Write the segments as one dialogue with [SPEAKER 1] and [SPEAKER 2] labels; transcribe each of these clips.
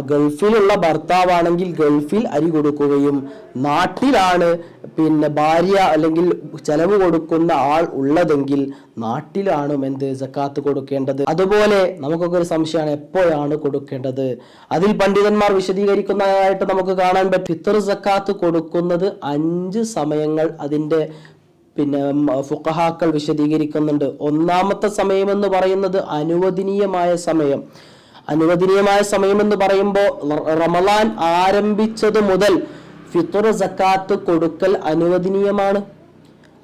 [SPEAKER 1] ഗൾഫിലുള്ള ഭർത്താവാണെങ്കിൽ ഗൾഫിൽ അരി കൊടുക്കുകയും നാട്ടിലാണ് പിന്നെ ഭാര്യ അല്ലെങ്കിൽ ചെലവ് കൊടുക്കുന്ന ആൾ ഉള്ളതെങ്കിൽ നാട്ടിലാണ് എന്ത് സക്കാത്ത് കൊടുക്കേണ്ടത്. അതുപോലെ നമുക്കൊക്കെ ഒരു സംശയമാണ് എപ്പോഴാണ് കൊടുക്കേണ്ടത്. അതിൽ പണ്ഡിതന്മാർ വിശദീകരിക്കുന്നതായിട്ട് നമുക്ക് കാണാൻ പറ്റും. ഫിത്തർ സക്കാത്ത് കൊടുക്കുന്നത് അഞ്ച് സമയങ്ങൾ അതിന്റെ പിന്നെ ഫുക്കഹാക്കൾ വിശദീകരിക്കുന്നുണ്ട്. ഒന്നാമത്തെ സമയം എന്ന് പറയുന്നത് അനുവദനീയമായ സമയം. അനുവദനീയമായ സമയം എന്ന് പറയുമ്പോൾ റമലാൻ ആരംഭിച്ചത് മുതൽ ഫിത്തുർ സക്കാത്ത് കൊടുക്കൽ അനുവദനീയമാണ്.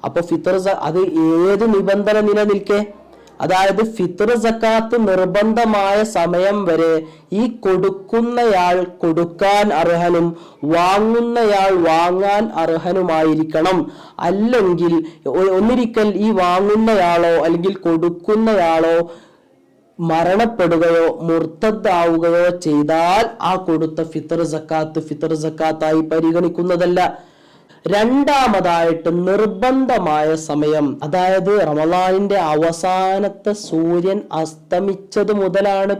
[SPEAKER 1] അപ്പൊ ഫിത്തർ അത് ഏത് നിബന്ധന നിലനിൽക്കെ? അതായത് ഫിത്തർ സക്കാത്ത് നിർബന്ധമായ സമയം വരെ ഈ കൊടുക്കുന്നയാൾ കൊടുക്കാൻ അർഹനും വാങ്ങുന്നയാൾ വാങ്ങാൻ അർഹനുമായിരിക്കണം. അല്ലെങ്കിൽ ഒന്നിരിക്കൽ ഈ വാങ്ങുന്നയാളോ അല്ലെങ്കിൽ കൊടുക്കുന്നയാളോ മരണപ്പെടുകയോ മുർത്തദ്ദാവുകയോ ചെയ്താൽ ആ കൊടുത്ത ഫിത്തർ സക്കാത്ത് ഫിത്തർ സക്കാത്തായി പരിഗണിക്കുന്നതല്ല. രണ്ടാമതായിട്ട് നിർബന്ധമായ സമയം. അതായത് റമലാനിന്റെ അവസാനത്തെ സൂര്യൻ അസ്തമിച്ചത് മുതലാണ്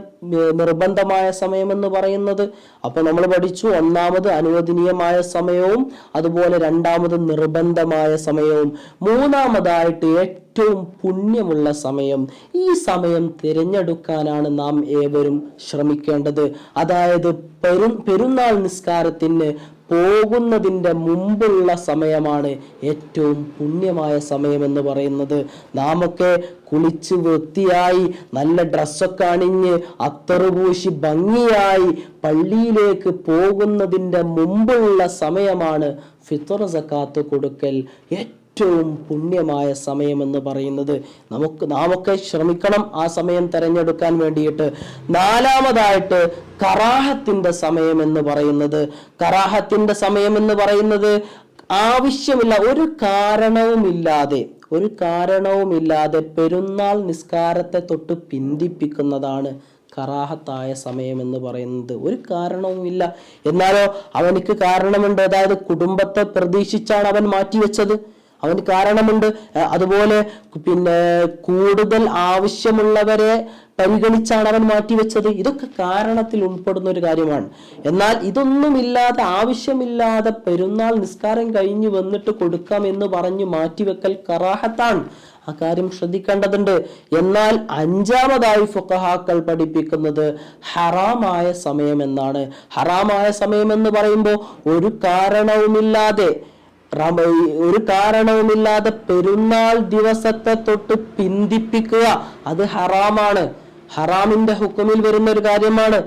[SPEAKER 1] നിർബന്ധമായ സമയം എന്ന് പറയുന്നത്. അപ്പൊ നമ്മൾ പഠിച്ചു ഒന്നാമത് അനുവദനീയമായ സമയവും അതുപോലെ രണ്ടാമത് നിർബന്ധമായ സമയവും. മൂന്നാമതായിട്ട് ഏറ്റവും പുണ്യമുള്ള സമയം. ഈ സമയം തിരഞ്ഞെടുക്കാനാണ് നാം ഏവരും ശ്രമിക്കേണ്ടത്. അതായത് പെരു പെരുന്നാൾ നിസ്കാരത്തിന് പോകുന്നതിന്റെ മുമ്പുള്ള സമയമാണ് ഏറ്റവും പുണ്യമായ സമയമെന്ന് പറയുന്നത്. നാമൊക്കെ കുളിച്ച് വൃത്തിയായി നല്ല ഡ്രസ്സൊക്കെ അണിഞ്ഞ് അത്തറുപൂശി ഭംഗിയായി പള്ളിയിലേക്ക് പോകുന്നതിന്റെ മുമ്പുള്ള സമയമാണ് ഫിത്തർ സക്കാത്ത് കൊടുക്കൽ ഏറ്റവും പുണ്യമായ സമയമെന്ന് പറയുന്നത്. നമുക്ക് നാമൊക്കെ ശ്രമിക്കണം ആ സമയം തെരഞ്ഞെടുക്കാൻ വേണ്ടിയിട്ട്. നാലാമതായിട്ട് കറാഹത്തിന്റെ സമയം എന്ന് പറയുന്നത്. കറാഹത്തിന്റെ സമയം എന്ന് പറയുന്നത് ആവശ്യമില്ല ഒരു കാരണവുമില്ലാതെ ഒരു കാരണവുമില്ലാതെ പെരുന്നാൾ നിസ്കാരത്തെ തൊട്ട് പിന്തിപ്പിക്കുന്നതാണ് കറാഹത്തായ സമയം എന്ന് പറയുന്നത്. ഒരു കാരണവുമില്ല. എന്നാലോ അവനിക്ക് കാരണമുണ്ട്. അതായത് കുടുംബത്തെ പ്രതീക്ഷിച്ചാണ് അവൻ മാറ്റിവെച്ചത്. അവന് കാരണമുണ്ട്. അതുപോലെ പിന്നെ കൂടുതൽ ആവശ്യമുള്ളവരെ പരിഗണിച്ചാണ് അവൻ മാറ്റിവെച്ചത്. ഇതൊക്കെ കാരണത്തിൽ ഉൾപ്പെടുന്ന ഒരു കാര്യമാണ്. എന്നാൽ ഇതൊന്നുമില്ലാതെ ആവശ്യമില്ലാതെ പെരുന്നാൾ നിസ്കാരം കഴിഞ്ഞു വന്നിട്ട് കൊടുക്കാം എന്ന് പറഞ്ഞു മാറ്റിവെക്കൽ കറാഹത്താണ്. ആ കാര്യം ശ്രദ്ധിക്കേണ്ടതുണ്ട്. എന്നാൽ അഞ്ചാമതായി ഫുക്കഹാക്കൾ പഠിപ്പിക്കുന്നത് ഹറാമായ സമയം എന്നാണ് ഹറാമായ സമയം എന്ന് പറയുമ്പോൾ ഒരു കാരണവുമില്ലാതെ ഒരു കാരണവുമില്ലാതെ പെരുന്നാൾ ദിവസത്തെ തൊട്ട് പിന്തിപ്പിക്കുക അത് ഹറാമാണ്. ഹറാമിന്റെ ഹുക്കുമിൽ വരുന്ന ഒരു കാര്യമാണ്.